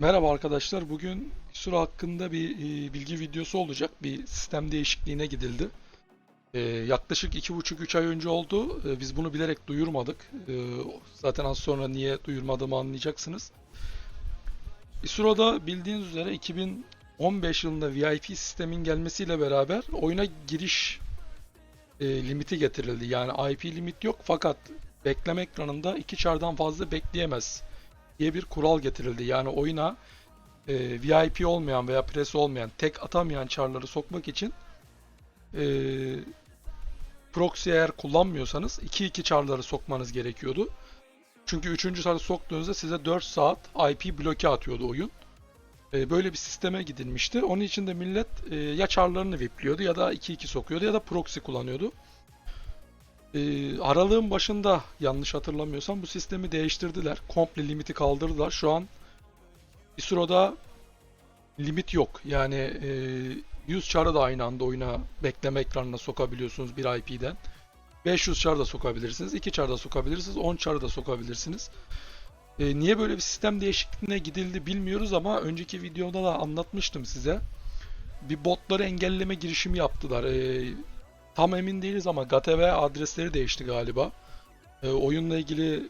Merhaba arkadaşlar. Bugün Isura hakkında bir e, bilgi videosu olacak. Bir sistem değişikliğine gidildi. E, yaklaşık 2,5-3 ay önce oldu. E, biz bunu bilerek duyurmadık. E, zaten az sonra niye duyurmadığımı anlayacaksınız. Isura'da bildiğiniz üzere 2015 yılında VIP sistemin gelmesiyle beraber oyuna giriş e, limiti getirildi. Yani IP limit yok fakat bekleme ekranında iki çardan fazla bekleyemez diye bir kural getirildi. Yani oyuna e, VIP olmayan veya pres olmayan, tek atamayan çarları sokmak için e, proxy eğer kullanmıyorsanız 2-2 çarları sokmanız gerekiyordu. Çünkü 3. çarı soktuğunuzda size 4 saat IP bloke atıyordu oyun. E, böyle bir sisteme gidilmişti. Onun için de millet e, ya çarlarını VIP'liyordu ya da 2-2 sokuyordu ya da proxy kullanıyordu. Ee, aralığın başında yanlış hatırlamıyorsam bu sistemi değiştirdiler. Komple limiti kaldırdılar. Şu an Isuro'da limit yok. Yani e, 100 çarı da aynı anda oyuna bekleme ekranına sokabiliyorsunuz bir IP'den. 500 çar da sokabilirsiniz. 2 çar da sokabilirsiniz. 10 çarı da sokabilirsiniz. E, niye böyle bir sistem değişikliğine gidildi bilmiyoruz ama önceki videoda da anlatmıştım size. Bir botları engelleme girişimi yaptılar. E, Tam emin değiliz ama GATV adresleri değişti galiba. E, oyunla ilgili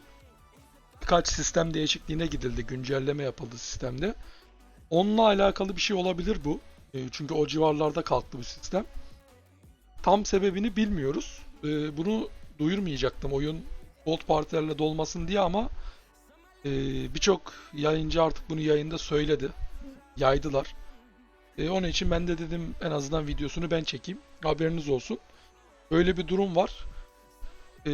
birkaç sistem değişikliğine gidildi. Güncelleme yapıldı sistemde. Onunla alakalı bir şey olabilir bu. E, çünkü o civarlarda kalktı bu sistem. Tam sebebini bilmiyoruz. E, bunu duyurmayacaktım oyun gold partilerle dolmasın diye ama e, birçok yayıncı artık bunu yayında söyledi. Yaydılar. E, onun için ben de dedim en azından videosunu ben çekeyim. Haberiniz olsun. Böyle bir durum var. E,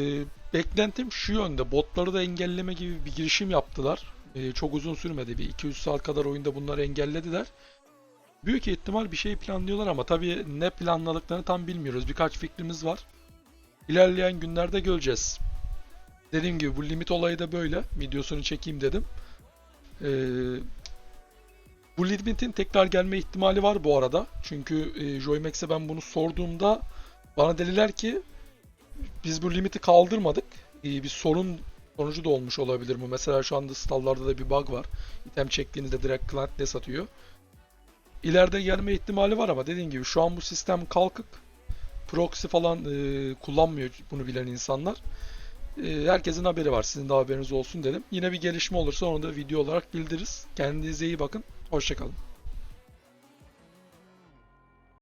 beklentim şu yönde. Botları da engelleme gibi bir girişim yaptılar. E, çok uzun sürmedi. Bir 200 saat kadar oyunda bunları engellediler. Büyük ihtimal bir şey planlıyorlar ama tabii ne planladıklarını tam bilmiyoruz. Birkaç fikrimiz var. İlerleyen günlerde göreceğiz. Dediğim gibi bu limit olayı da böyle. Videosunu çekeyim dedim. Ee, bu limitin tekrar gelme ihtimali var bu arada. Çünkü e, Joymax'e ben bunu sorduğumda bana dediler ki biz bu limiti kaldırmadık. Ee, bir sorun sonucu da olmuş olabilir bu. Mesela şu anda stallarda da bir bug var. İtem çektiğinizde direkt client ne satıyor. İleride gelme ihtimali var ama dediğim gibi şu an bu sistem kalkık. Proxy falan e, kullanmıyor bunu bilen insanlar. E, herkesin haberi var. Sizin de haberiniz olsun dedim. Yine bir gelişme olursa onu da video olarak bildiririz. Kendinize iyi bakın. Hoşçakalın.